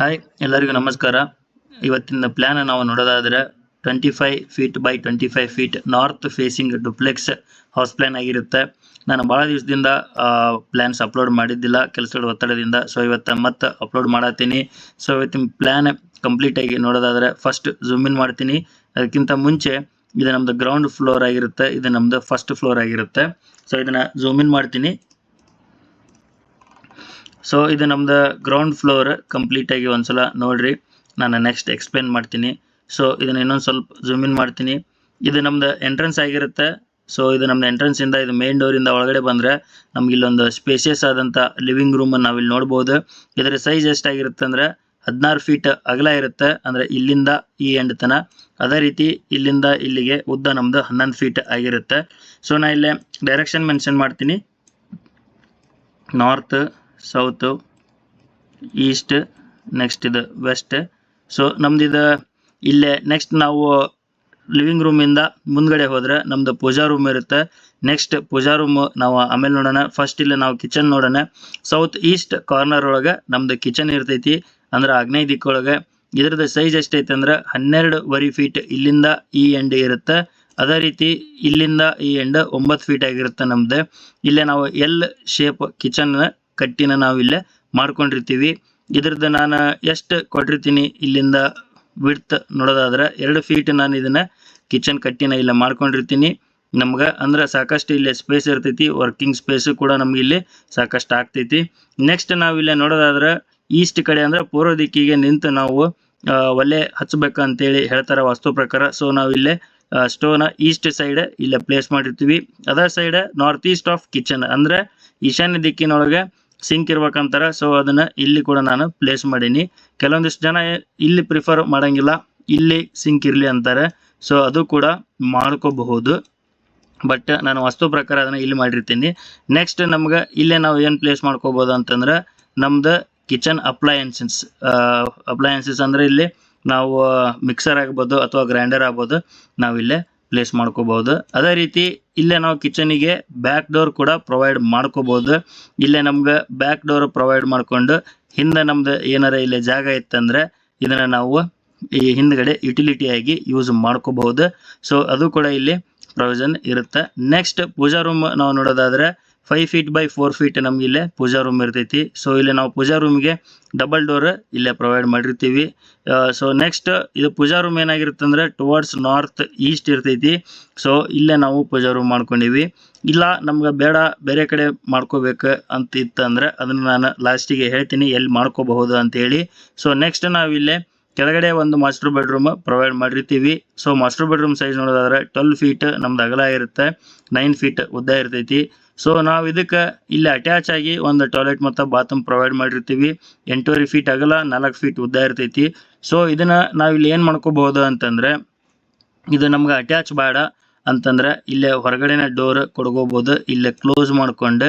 Hi, ಎಲ್ಲರಿಗೂ ನಮಸ್ಕಾರ. ಇವತ್ತಿನ ಪ್ಲ್ಯಾನ್ ನಾವು ನೋಡೋದಾದ್ರೆ twenty five feet by twenty five feet north facing duplex house plan ಆಗಿರುತ್ತೆ. ನಾನು ಭಾಳ ದಿವಸದಿಂದ ಪ್ಲ್ಯಾನ್ಸ್ ಅಪ್ಲೋಡ್ ಮಾಡಿದ್ದಿಲ್ಲ ಕೆಲಸದ ಒತ್ತಡದಿಂದ. ಸೊ ಇವತ್ತು ಮತ್ತೆ ಅಪ್ಲೋಡ್ ಮಾಡತ್ತೀನಿ. ಸೊ ಇವತ್ತಿನ ಪ್ಲ್ಯಾನ್ ಕಂಪ್ಲೀಟಾಗಿ ನೋಡೋದಾದ್ರೆ ಫಸ್ಟ್ ಝೂಮ್ ಇನ್ ಮಾಡ್ತೀನಿ. ಅದಕ್ಕಿಂತ ಮುಂಚೆ ಇದು ನಮ್ಮದು ಗ್ರೌಂಡ್ ಫ್ಲೋರ್ ಆಗಿರುತ್ತೆ. ಇದು ನಮ್ಮದು ಫಸ್ಟ್ ಫ್ಲೋರ್ ಆಗಿರುತ್ತೆ. ಸೊ ಇದನ್ನು ಝೂಮ್ ಇನ್ ಮಾಡ್ತೀನಿ. ಸೊ ಇದು ನಮ್ದು ಗ್ರೌಂಡ್ ಫ್ಲೋರ್ ಕಂಪ್ಲೀಟ್ ಆಗಿ ಒಂದ್ಸಲ ನೋಡ್ರಿ. ನಾನು ನೆಕ್ಸ್ಟ್ ಎಕ್ಸ್ಪ್ಲೇನ್ ಮಾಡ್ತೀನಿ. ಸೊ ಇದನ್ನ ಇನ್ನೊಂದು ಸ್ವಲ್ಪ ಝೂಮ್ ಇನ್ ಮಾಡ್ತೀನಿ. ಇದು ನಮ್ದು ಎಂಟ್ರೆನ್ಸ್ ಆಗಿರುತ್ತೆ. ಸೊ ಇದು ನಮ್ದು ಎಂಟ್ರೆನ್ಸ್ ಇಂದ ಇದು ಮೇನ್ ಡೋರ್ ಇಂದ ಒಳಗಡೆ ಬಂದ್ರೆ ನಮ್ಗೆ ಇಲ್ಲೊಂದು ಸ್ಪೇಸಿಯಸ್ ಆದಂತ ಲಿವಿಂಗ್ ರೂಮ್ ನಾವು ಇಲ್ಲಿ ನೋಡಬಹುದು ಇದರ ಸೈಜ್ ಎಷ್ಟಾಗಿರುತ್ತೆ ಅಂದ್ರೆ ಹದಿನಾರು ಫೀಟ್ ಅಗಲ ಇರುತ್ತೆ. ಅಂದ್ರೆ ಇಲ್ಲಿಂದ ಈ ಎಂಡ್ ತನ. ಅದೇ ರೀತಿ ಇಲ್ಲಿಂದ ಇಲ್ಲಿಗೆ ಉದ್ದ ನಮ್ದು ಹನ್ನೊಂದು ಫೀಟ್ ಆಗಿರುತ್ತೆ. ಸೊ ನಾ ಇಲ್ಲೇ ಡೈರೆಕ್ಷನ್ ಮೆನ್ಷನ್ ಮಾಡ್ತೀನಿ. ನಾರ್ತ್ ಸೌತು ಈಸ್ಟ್ ನೆಕ್ಸ್ಟ್ ಇದು ವೆಸ್ಟ್ ಸೊ ನಮ್ದು ಇದು ಇಲ್ಲೇ ನೆಕ್ಸ್ಟ್ ನಾವು ಲಿವಿಂಗ್ ರೂಮಿಂದ ಮುಂದ್ಗಡೆ ಹೋದ್ರೆ ನಮ್ದು ಪೂಜಾ ರೂಮ್ ಇರುತ್ತೆ. ನೆಕ್ಸ್ಟ್ ಪೂಜಾ ರೂಮ್ ನಾವು ಆಮೇಲೆ ನೋಡೋಣ. ಫಸ್ಟ್ ಇಲ್ಲಿ ನಾವು ಕಿಚನ್ ನೋಡೋಣ. ಸೌತ್ ಈಸ್ಟ್ ಕಾರ್ನರ್ ಒಳಗೆ ನಮ್ದು ಕಿಚನ್ ಇರ್ತೈತಿ. ಅಂದ್ರೆ ಆಗ್ನೇಯ ದಿಕ್ಕೊಳಗೆ. ಇದರದ ಸೈಜ್ ಎಷ್ಟೈತೆ ಅಂದ್ರೆ ಹನ್ನೆರಡುವರೆ ಫೀಟ್ ಇಲ್ಲಿಂದ ಈ ಎಂಡ್ ಇರುತ್ತೆ. ಅದೇ ರೀತಿ ಇಲ್ಲಿಂದ ಈ ಎಂಡ್ ಒಂಬತ್ತು ಫೀಟ್ ಆಗಿರುತ್ತೆ ನಮ್ದು. ಇಲ್ಲೇ ನಾವು ಎಲ್ ಶೇಪ್ ಕಿಚನ್ ಕಟ್ಟಿನ ನಾವು ಇಲ್ಲೇ ಮಾಡ್ಕೊಂಡಿರ್ತೀವಿ. ಇದ್ರದ್ದು ನಾನು ಎಷ್ಟು ಕೊಟ್ಟಿರ್ತೀನಿ ಇಲ್ಲಿಂದ ವಿಡ್ತ್ ನೋಡೋದಾದ್ರೆ ಎರಡು ಫೀಟ್ ನಾನು ಇದನ್ನ ಕಿಚನ್ ಕಟ್ಟಿನ ಇಲ್ಲ ಮಾಡ್ಕೊಂಡಿರ್ತೀನಿ. ನಮ್ಗೆ ಅಂದ್ರೆ ಸಾಕಷ್ಟು ಇಲ್ಲಿ ಸ್ಪೇಸ್ ಇರ್ತೈತಿ ವರ್ಕಿಂಗ್ ಸ್ಪೇಸ್ ಕೂಡ ನಮ್ಗೆ ಇಲ್ಲಿ ಸಾಕಷ್ಟು ಆಗ್ತೈತಿ. ನೆಕ್ಸ್ಟ್ ನಾವು ಇಲ್ಲೇ ನೋಡೋದಾದ್ರೆ ಈಸ್ಟ್ ಕಡೆ ಅಂದ್ರೆ ಪೂರ್ವ ದಿಕ್ಕಿಗೆ ನಿಂತು ನಾವು ಒಲೆ ಹಚ್ಚಬೇಕಂತೇಳಿ ಹೇಳ್ತಾರೆ ವಾಸ್ತು ಪ್ರಕಾರ. ಸೊ ನಾವು ಇಲ್ಲೇ ಸ್ಟೋನ ಈಸ್ಟ್ ಸೈಡ್ ಇಲ್ಲೇ ಪ್ಲೇಸ್ ಮಾಡಿರ್ತೀವಿ. Other side north east of kitchen ಅಂದ್ರೆ ಈಶಾನ್ಯ ದಿಕ್ಕಿನೊಳಗೆ ಸಿಂಕ್ ಇರ್ಬೇಕಂತಾರೆ. ಸೊ ಅದನ್ನ ಇಲ್ಲಿ ಕೂಡ ನಾನು ಪ್ಲೇಸ್ ಮಾಡೀನಿ. ಕೆಲವೊಂದಿಷ್ಟು ಜನ ಇಲ್ಲಿ ಪ್ರಿಫರ್ ಮಾಡಂಗಿಲ್ಲ. ಇಲ್ಲಿ ಸಿಂಕ್ ಇರ್ಲಿ ಅಂತಾರೆ. ಸೊ ಅದು ಕೂಡ ಮಾಡ್ಕೋಬಹುದು. ಬಟ್ ನಾನು ವಸ್ತು ಪ್ರಕಾರ ಅದನ್ನ ಇಲ್ಲಿ ಮಾಡಿರ್ತೀನಿ. ನೆಕ್ಸ್ಟ್ ನಮ್ಗೆ ಇಲ್ಲೇ ನಾವು ಏನು ಪ್ಲೇಸ್ ಮಾಡ್ಕೋಬಹುದು ಅಂತಂದ್ರೆ ನಮ್ದು ಕಿಚನ್ ಅಪ್ಲಯನ್ಸಸ್ ಅಪ್ಲಯನ್ಸಸ್ ಅಂದ್ರೆ ಇಲ್ಲಿ ನಾವು ಮಿಕ್ಸರ್ ಆಗ್ಬೋದು ಅಥವಾ ಗ್ರೈಂಡರ್ ಆಗ್ಬೋದು ನಾವಿಲ್ಲೇ ಪ್ಲೇಸ್ ಮಾಡ್ಕೋಬಹುದು. ಅದೇ ರೀತಿ ಇಲ್ಲೇ ನಾವು ಕಿಚನಿಗೆ ಬ್ಯಾಕ್ ಡೋರ್ ಕೂಡ ಪ್ರೊವೈಡ್ ಮಾಡ್ಕೋಬಹುದು. ಇಲ್ಲೇ ನಮ್ಗೆ ಬ್ಯಾಕ್ ಡೋರ್ ಪ್ರೊವೈಡ್ ಮಾಡ್ಕೊಂಡು ಹಿಂದೆ ನಮ್ದು ಏನಾರ ಇಲ್ಲೇ ಜಾಗ ಇತ್ತಂದ್ರೆ ಇದನ್ನ ನಾವು ಈ ಹಿಂದ್ಗಡೆ ಯುಟಿಲಿಟಿ ಆಗಿ ಯೂಸ್ ಮಾಡ್ಕೋಬಹುದು. ಸೊ ಅದು ಕೂಡ ಇಲ್ಲಿ ಪ್ರೊವಿಷನ್ ಇರುತ್ತೆ. ನೆಕ್ಸ್ಟ್ ಪೂಜಾ ರೂಮ್ ನಾವು ನೋಡೋದಾದ್ರೆ five feet by four feet ನಮ್ಗೆ ಇಲ್ಲೇ ಪೂಜಾ ರೂಮ್ ಇರ್ತೈತಿ. ಸೊ ಇಲ್ಲಿ ನಾವು ಪೂಜಾ ರೂಮ್ಗೆ ಡಬಲ್ ಡೋರ್ ಇಲ್ಲೇ ಪ್ರೊವೈಡ್ ಮಾಡಿರ್ತೀವಿ. ಸೊ ನೆಕ್ಸ್ಟ್ ಇದು ಪೂಜಾ ರೂಮ್ ಏನಾಗಿರುತ್ತೆ ಅಂದ್ರೆ ಟುವರ್ಡ್ಸ್ ನಾರ್ತ್ ಈಸ್ಟ್ ಇರ್ತೈತಿ. ಸೊ ಇಲ್ಲೇ ನಾವು ಪೂಜಾ ರೂಮ್ ಮಾಡ್ಕೊಂಡಿವಿ. ಇಲ್ಲ, ನಮ್ಗೆ ಬೇಡ, ಬೇರೆ ಕಡೆ ಮಾಡ್ಕೋಬೇಕು ಅಂತ ಇತ್ತಂದ್ರೆ ಅದನ್ನ ನಾನು ಲಾಸ್ಟಿಗೆ ಹೇಳ್ತೀನಿ, ಎಲ್ಲಿ ಮಾಡ್ಕೋಬಹುದು ಅಂತ ಹೇಳಿ. ಸೊ ನೆಕ್ಸ್ಟ್ ನಾವಿಲ್ಲೇ ಕೆಳಗಡೆ ಒಂದು ಮಾಸ್ಟರ್ ಬೆಡ್ರೂಮ್ ಪ್ರೊವೈಡ್ ಮಾಡಿರ್ತೀವಿ. ಸೊ ಮಾಸ್ಟರ್ ಬೆಡ್ರೂಮ್ ಸೈಜ್ ನೋಡೋದಾದ್ರೆ ಟ್ವೆಲ್ ಫೀಟ್ ನಮ್ದು ಅಗಲ ಇರುತ್ತೆ ನೈನ್ ಫೀಟ್ ಉದ್ದ ಇರ್ತೈತಿ. ಸೊ ನಾವು ಇದಕ್ಕೆ ಇಲ್ಲಿ ಅಟ್ಯಾಚ್ ಆಗಿ ಒಂದು ಟಾಯ್ಲೆಟ್ ಮತ್ತು ಬಾತ್ರೂಮ್ ಪ್ರೊವೈಡ್ ಮಾಡಿರ್ತೀವಿ. ಎಂಟೂವರೆ ಫೀಟ್ ಅಗಲ, ನಾಲ್ಕು ಫೀಟ್ ಉದ್ದ ಇರ್ತೈತಿ. ಸೊ ಇದನ್ನ ನಾವು ಇಲ್ಲಿ ಏನು ಮಾಡ್ಕೋಬಹುದು ಅಂತಂದ್ರೆ, ಇದು ನಮ್ಗೆ ಅಟ್ಯಾಚ್ ಬೇಡ ಅಂತಂದ್ರೆ, ಇಲ್ಲೇ ಹೊರಗಡೆನ ಡೋರ್ ಕೊಡ್ಕೋಬೋದು ಇಲ್ಲೇ ಕ್ಲೋಸ್ ಮಾಡ್ಕೊಂಡು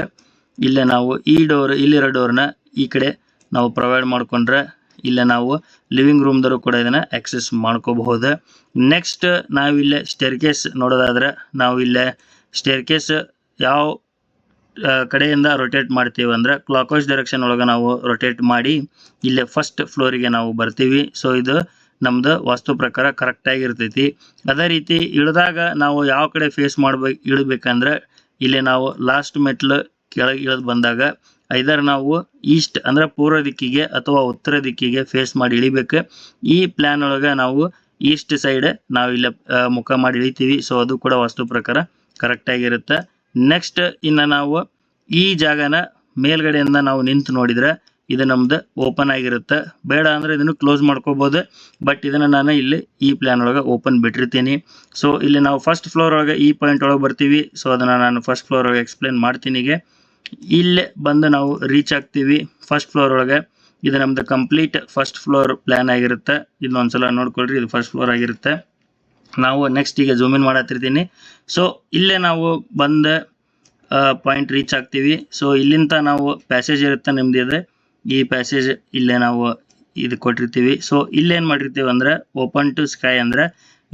ಇಲ್ಲೇ ನಾವು ಈ ಡೋರ್ ಇಲ್ಲಿರೋ ಡೋರ್ನ ಈ ಕಡೆ ನಾವು ಪ್ರೊವೈಡ್ ಮಾಡ್ಕೊಂಡ್ರೆ, ಇಲ್ಲೇ ನಾವು ಲಿವಿಂಗ್ ರೂಮ್ದರು ಕೂಡ ಇದನ್ನ ಆಕ್ಸೆಸ್ ಮಾಡ್ಕೋಬಹುದು. ನೆಕ್ಸ್ಟ್ ನಾವಿಲ್ಲೇ ಸ್ಟೇರ್ ಕೇಸ್ ನೋಡೋದಾದ್ರೆ, ನಾವು ಇಲ್ಲೇ ಸ್ಟೇರ್ ಕೇಸ್ ಯಾವ ಕಡೆಯಿಂದ ರೊಟೇಟ್ ಮಾಡ್ತೀವಿ ಅಂದ್ರೆ ಕ್ಲಾಕ್ವೈಸ್ ಡೈರೆಕ್ಷನ್ ಒಳಗೆ ನಾವು ರೊಟೇಟ್ ಮಾಡಿ ಇಲ್ಲೇ ಫಸ್ಟ್ ಫ್ಲೋರಿಗೆ ನಾವು ಬರ್ತೀವಿ. ಸೊ ಇದು ನಮ್ದು ವಾಸ್ತು ಪ್ರಕಾರ ಕರೆಕ್ಟ್ ಆಗಿರ್ತೈತಿ. ಅದೇ ರೀತಿ ಇಳಿದಾಗ ನಾವು ಯಾವ ಕಡೆ ಫೇಸ್ ಮಾಡ್ಬೇಕು ಇಳಬೇಕಂದ್ರೆ ಇಲ್ಲಿ ನಾವು ಲಾಸ್ಟ್ ಮೆಟ್ಲು ಕೆಳಗೆ ಇಳಿದು ಬಂದಾಗ ಐದರ್ ನಾವು ಈಸ್ಟ್ ಅಂದ್ರೆ ಪೂರ್ವ ದಿಕ್ಕಿಗೆ ಅಥವಾ ಉತ್ತರ ದಿಕ್ಕಿಗೆ ಫೇಸ್ ಮಾಡಿ ಇಳಿಬೇಕು. ಈ ಪ್ಲಾನ್ ಒಳಗೆ ನಾವು ಈಸ್ಟ್ ಸೈಡ್ ನಾವು ಇಲ್ಲಿ ಮುಖ ಮಾಡಿ ಇಳಿತೀವಿ. ಸೊ ಅದು ಕೂಡ ವಾಸ್ತು ಪ್ರಕಾರ ಕರೆಕ್ಟ್ ಆಗಿರುತ್ತೆ. ನೆಕ್ಸ್ಟ್ ಇನ್ನು ನಾವು ಈ ಜಾಗನ ಮೇಲ್ಗಡೆಯಿಂದ ನಾವು ನಿಂತು ನೋಡಿದ್ರೆ ಇದು ನಮ್ದು ಓಪನ್ ಆಗಿರುತ್ತೆ. ಬೇಡ ಅಂದ್ರೆ ಇದನ್ನು ಕ್ಲೋಸ್ ಮಾಡ್ಕೋಬೋದು. ಬಟ್ ಇದನ್ನು ನಾನು ಇಲ್ಲಿ ಈ ಪ್ಲ್ಯಾನ್ ಒಳಗೆ ಓಪನ್ ಬಿಟ್ಟಿರ್ತೀನಿ. ಸೊ ಇಲ್ಲಿ ನಾವು ಫಸ್ಟ್ ಫ್ಲೋರ್ ಒಳಗೆ ಈ ಪಾಯಿಂಟ್ ಒಳಗೆ ಬರ್ತೀವಿ. ಸೊ ಅದನ್ನು ನಾನು ಫಸ್ಟ್ ಫ್ಲೋರ್ ಒಳಗೆ ಎಕ್ಸ್ಪ್ಲೇನ್ ಮಾಡ್ತೀನಿ ಇಲ್ಲೇ ಬಂದು ನಾವು ರೀಚ್ ಆಗ್ತೀವಿ ಫಸ್ಟ್ ಫ್ಲೋರ್ ಒಳಗೆ. ಇದು ನಮ್ದು ಕಂಪ್ಲೀಟ್ ಫಸ್ಟ್ ಫ್ಲೋರ್ ಪ್ಲ್ಯಾನ್ ಆಗಿರುತ್ತೆ. ಇದೊಂದ್ಸಲ ನೋಡ್ಕೊಳ್ರಿ, ಇದು ಫಸ್ಟ್ ಫ್ಲೋರ್ ಆಗಿರುತ್ತೆ. ನಾವು ನೆಕ್ಸ್ಟ್ ಈಗ ಇನ್ ಮಾಡತ್ತಿರ್ತೀನಿ ಸೊ ಇಲ್ಲೇ ನಾವು ಬಂದ ಪಾಯಿಂಟ್ ರೀಚ್ ಆಗ್ತೀವಿ. ಸೊ ಇಲ್ಲಿಂದ ನಾವು ಪ್ಯಾಸೇಜ್ ಇರುತ್ತೆ ನಿಮ್ದಿದೆ ಈ ಪ್ಯಾಸೇಜ್ ಇಲ್ಲೇ ನಾವು ಇದು ಕೊಟ್ಟಿರ್ತೀವಿ. ಸೊ ಇಲ್ಲೇನು ಮಾಡಿರ್ತೀವಿ ಅಂದರೆ ಓಪನ್ ಟು ಸ್ಕೈ ಅಂದ್ರೆ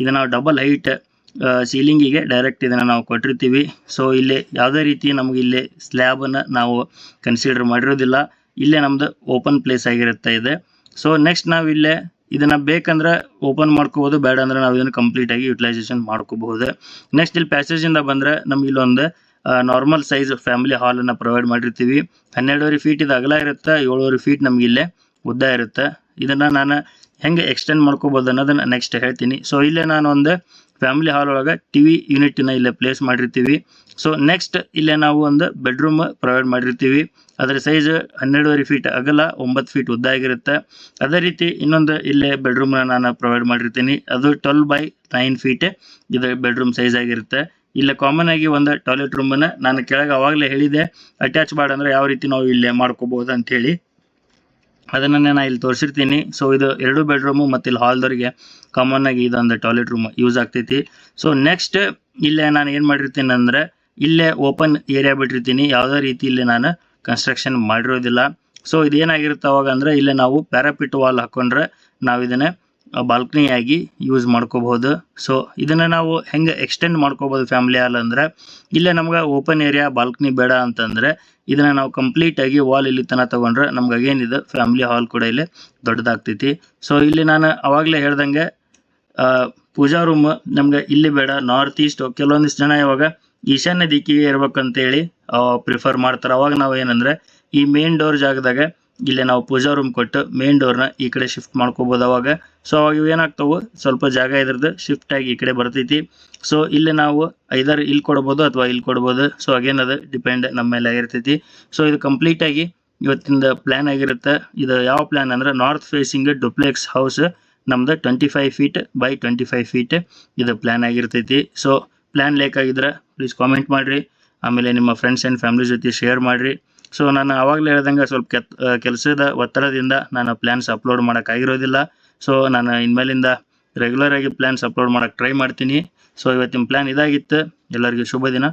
ಇದು ನಾವು ಡಬಲ್ ಹೈಟ್ ಸೀಲಿಂಗಿಗೆ ಡೈರೆಕ್ಟ್ ಇದನ್ನು ನಾವು ಕೊಟ್ಟಿರ್ತೀವಿ. ಸೊ ಇಲ್ಲಿ ಯಾವುದೇ ರೀತಿ ನಮಗೆ ಇಲ್ಲಿ ಸ್ಲ್ಯಾಬನ್ನು ನಾವು ಕನ್ಸಿಡರ್ ಮಾಡಿರೋದಿಲ್ಲ. ಇಲ್ಲೇ ನಮ್ಮದು ಓಪನ್ ಪ್ಲೇಸ್ ಆಗಿರುತ್ತೆ ಇದೆ. ಸೊ ನೆಕ್ಸ್ಟ್ ನಾವು ಇಲ್ಲೇ ಇದನ್ನ ಬೇಕಂದ್ರೆ ಓಪನ್ ಮಾಡ್ಕೋಬಹುದು ಬೇಡ ಅಂದ್ರೆ ನಾವು ಇದನ್ನ ಕಂಪ್ಲೀಟ್ ಆಗಿ ಯುಟಿಲೈಸೇಷನ್ ಮಾಡ್ಕೋಬಹುದು. ನೆಕ್ಸ್ಟ್ ಇಲ್ಲಿ ಪ್ಯಾಸೇಜ್ ಇಂದ ಬಂದ್ರೆ ನಮ್ಗೆ ಇಲ್ಲೊಂದು ನಾರ್ಮಲ್ ಸೈಜ್ ಫ್ಯಾಮಿಲಿ ಹಾಲ್ ಅನ್ನ ಪ್ರೊವೈಡ್ ಮಾಡಿರ್ತೀವಿ. ಹನ್ನೆರಡುವರೆ ಫೀಟ್ ಇದು ಅಗಲ ಇರುತ್ತೆ, ಏಳುವರೆ ಫೀಟ್ ನಮ್ಗೆ ಇಲ್ಲೇ ಉದ್ದ ಇರುತ್ತೆ. ಇದನ್ನ ನಾನು ಹೆಂಗೆ ಎಕ್ಸ್ಟೆಂಡ್ ಮಾಡ್ಕೋಬಹುದು ಅನ್ನೋದನ್ನ ನೆಕ್ಸ್ಟ್ ಹೇಳ್ತೀನಿ. ಸೊ ಇಲ್ಲೇ ನಾನು ಒಂದು ಫ್ಯಾಮಿಲಿ ಹಾಲ್ ಒಳಗೆ ಟಿವಿ ಯೂನಿಟ್ನ ಇಲ್ಲೇ ಪ್ಲೇಸ್ ಮಾಡಿರ್ತೀವಿ. ಸೊ ನೆಕ್ಸ್ಟ್ ಇಲ್ಲೇ ನಾವು ಒಂದು ಬೆಡ್ರೂಮ್ ಪ್ರೊವೈಡ್ ಮಾಡಿರ್ತೀವಿ. ಅದರ ಸೈಜ್ ಹನ್ನೆರಡುವರೆ ಫೀಟ್ ಅಗಲ ಒಂಬತ್ತು ಫೀಟ್ ಉದ್ದ ಆಗಿರುತ್ತೆ ಅದೇ ರೀತಿ ಇನ್ನೊಂದು ಇಲ್ಲೇ ಬೆಡ್ರೂಮ್ ನಾನು ಪ್ರೊವೈಡ್ ಮಾಡಿರ್ತೀನಿ. ಅದು ಟ್ವೆಲ್ ಬೈ ನೈನ್ ಫೀಟ್ ಇದು ಬೆಡ್ರೂಮ್ ಸೈಜ್ ಆಗಿರುತ್ತೆ. ಇಲ್ಲ ಕಾಮನ್ ಆಗಿ ಒಂದು ಟಾಯ್ಲೆಟ್ ರೂಮನ್ನ ನಾನು ಕೆಳಗೆ ಅವಾಗಲೇ ಹೇಳಿದೆ ಅಟ್ಯಾಚ್ ಬಾರ್ಡ್ ಅಂದ್ರೆ ಯಾವ ರೀತಿ ನಾವು ಇಲ್ಲೇ ಮಾಡ್ಕೋಬಹುದು ಅಂತ ಹೇಳಿ. ಅದನ್ನೇ ನಾನು ಇಲ್ಲಿ ತೋರಿಸಿರ್ತೀನಿ. ಸೊ ಇದು ಎರಡು ಬೆಡ್ರೂಮು ಮತ್ತು ಇಲ್ಲಿ ಹಾಲ್ದವರಿಗೆ ಕಾಮನ್ ಆಗಿ ಇದೊಂದು ಟಾಯ್ಲೆಟ್ ರೂಮ್ ಯೂಸ್ ಆಗ್ತೈತಿ. ಸೊ ನೆಕ್ಸ್ಟ್ ಇಲ್ಲೇ ನಾನು ಏನು ಮಾಡಿರ್ತೀನಿ ಅಂದ್ರೆ ಇಲ್ಲೇ ಓಪನ್ ಏರಿಯಾ ಬಿಟ್ಟಿರ್ತೀನಿ. ಯಾವುದೇ ರೀತಿ ಇಲ್ಲೇ ನಾನು ಕನ್ಸ್ಟ್ರಕ್ಷನ್ ಮಾಡಿರೋದಿಲ್ಲ. ಸೊ ಇದೇನಾಗಿರುತ್ತೆ ಅವಾಗ ಅಂದರೆ ಇಲ್ಲೇ ನಾವು ಪ್ಯಾರಾಪಿಟ್ ವಾಲ್ ಹಾಕೊಂಡ್ರೆ ನಾವು ಇದನ್ನ ಬಾಲ್ಕನಿಯಾಗಿ ಯೂಸ್ ಮಾಡ್ಕೋಬಹುದು. ಸೊ ಇದನ್ನು ನಾವು ಹೆಂಗೆ ಎಕ್ಸ್ಟೆಂಡ್ ಮಾಡ್ಕೋಬೋದು ಫ್ಯಾಮಿಲಿ ಹಾಲ್ ಅಂದ್ರೆ, ಇಲ್ಲೇ ನಮ್ಗೆ ಓಪನ್ ಏರಿಯಾ ಬಾಲ್ಕನಿ ಬೇಡ ಅಂತಂದ್ರೆ ಇದನ್ನು ನಾವು ಕಂಪ್ಲೀಟಾಗಿ ವಾಲ್ ಇಲ್ಲಿ ತನಕ ತಗೊಂಡ್ರೆ ನಮ್ಗೆ ಅಗೇನಿದೆ ಫ್ಯಾಮಿಲಿ ಹಾಲ್ ಕೂಡ ಇಲ್ಲಿ ದೊಡ್ಡದಾಗ್ತೈತಿ. ಸೊ ಇಲ್ಲಿ ನಾನು ಅವಾಗಲೇ ಹೇಳ್ದಂಗೆ ಪೂಜಾ ರೂಮ್ ನಮ್ಗೆ ಇಲ್ಲಿ ಬೇಡ ನಾರ್ತ್ ಈಸ್ಟ್ ಕೆಲವೊಂದಿಷ್ಟು ಜನ ಇವಾಗ ಈಶಾನ್ಯ ದಿಕ್ಕಿಗೆ ಇರ್ಬೇಕಂತೇಳಿ ಪ್ರಿಫರ್ ಮಾಡ್ತಾರೆ. ಅವಾಗ ನಾವು ಏನಂದ್ರೆ, ಈ ಮೇನ್ ಡೋರ್ ಜಾಗದಾಗ ಇಲ್ಲಿ ನಾವು ಪೂಜಾ ರೂಮ್ ಕೊಟ್ಟು ಮೇನ್ ಡೋರ್ನ ಈ ಕಡೆ ಶಿಫ್ಟ್ ಮಾಡ್ಕೋಬೋದು ಅವಾಗ. ಸೊ ಅವಾಗ ಇವು ಏನಾಗ್ತಾವು? ಸ್ವಲ್ಪ ಜಾಗ ಇದ್ರದ್ದು ಶಿಫ್ಟ್ ಆಗಿ ಈ ಕಡೆ ಬರ್ತೈತಿ. ಸೊ ಇಲ್ಲಿ ನಾವು ಐದರ್ ಇಲ್ಲಿ ಕೊಡ್ಬೋದು ಅಥವಾ ಇಲ್ಲಿ ಕೊಡ್ಬೋದು. ಸೊ ಅಗೇನ್ ಅದು ಡಿಪೆಂಡ್ ನಮ್ಮ ಮೇಲೆ ಆಗಿರ್ತೈತಿ. ಸೊ ಇದು ಕಂಪ್ಲೀಟ್ ಆಗಿ ಇವತ್ತಿಂದ ಪ್ಲಾನ್ ಆಗಿರುತ್ತೆ. ಇದು ಯಾವ ಪ್ಲಾನ್ ಅಂದ್ರೆ ನಾರ್ತ್ ಫೇಸಿಂಗ್ ಡುಪ್ಲೆಕ್ಸ್ ಹೌಸ್ ನಮ್ದು twenty five feet by twenty five feet ಇದು ಪ್ಲಾನ್ ಆಗಿರ್ತೈತಿ. ಸೊ ಪ್ಲಾನ್ ಲೇಕ್ ಆಗಿದ್ರೆ ಪ್ಲೀಸ್ ಕಾಮೆಂಟ್ ಮಾಡಿರಿ. ಆಮೇಲೆ ನಿಮ್ಮ ಫ್ರೆಂಡ್ಸ್ ಆ್ಯಂಡ್ ಫ್ಯಾಮಿಲಿ ಜೊತೆ ಶೇರ್ ಮಾಡಿರಿ. ಸೊ ನಾನು ಆವಾಗಲೇ ಹೇಳ್ದಂಗೆ ಸ್ವಲ್ಪ ಕೆತ್ ಕೆಲಸದ ಒತ್ತಡದಿಂದ ನಾನು ಪ್ಲ್ಯಾನ್ಸ್ ಅಪ್ಲೋಡ್ ಮಾಡೋಕ್ಕಾಗಿರೋದಿಲ್ಲ ಸೊ ನಾನು ಇನ್ಮೇಲಿಂದ ರೆಗ್ಯುಲರ್ ಆಗಿ ಪ್ಲ್ಯಾನ್ಸ್ ಅಪ್ಲೋಡ್ ಮಾಡೋಕ್ಕೆ ಟ್ರೈ ಮಾಡ್ತೀನಿ. ಸೊ ಇವತ್ತಿನ ಪ್ಲ್ಯಾನ್ ಇದಾಗಿತ್ತು. ಎಲ್ಲರಿಗೂ ಶುಭ ದಿನ